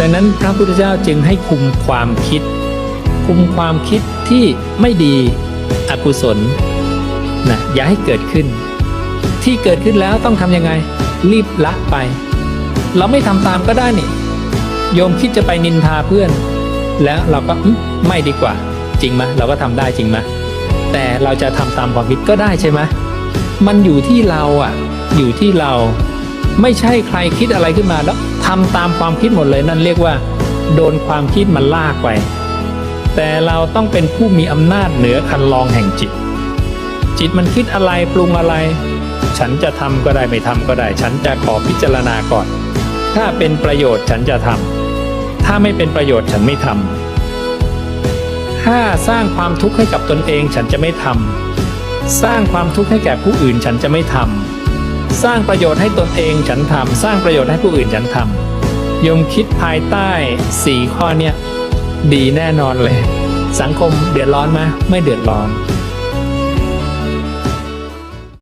ดังนั้นพระพุทธเจ้าจึงให้คุมความคิด คุมความคิดที่ไม่ดีอกุศลนะอย่าให้เกิดขึ้น ที่เกิดขึ้นแล้วต้องทำยังไง รีบละไป เราไม่ทำตามก็ได้นี่ โยมคิดจะไปนินทาเพื่อน แล้วเราก็ไม่ดีกว่า จริงไหมเราก็ทำได้จริงไหมแต่เราจะทำตามความคิดก็ได้ใช่ไหมมันอยู่ที่เราอะ อยู่ที่เราไม่ใช่ใครคิดอะไรขึ้นมาแล้ว ทำตามความคิดหมดเลยนั่นเรียกว่า โดนความคิดมันลากไป แต่เราต้องเป็นผู้มีอำนาจเหนือคันลองแห่งจิต จิตมันคิดอะไรปรุงอะไร ฉันจะทำก็ได้ไม่ทำก็ได้ ฉันจะขอพิจารณาก่อน ถ้าเป็นประโยชน์ฉันจะทำถ้าไม่เป็นประโยชน์ฉันไม่ทำถ้าสร้างความทุกข์ให้กับตนเองฉันจะไม่ทำสร้างความทุกข์ให้แก่ผู้อื่นฉันจะไม่ทำ สร้างประโยชน์ให้ตนเองฉันทำสร้างประโยชน์ให้ผู้อื่นฉันทำโยมคิดภายใต้สี่ข้อเนี้ยดีแน่นอนเลย สังคมเดือดร้อนไหมไม่เดือดร้อน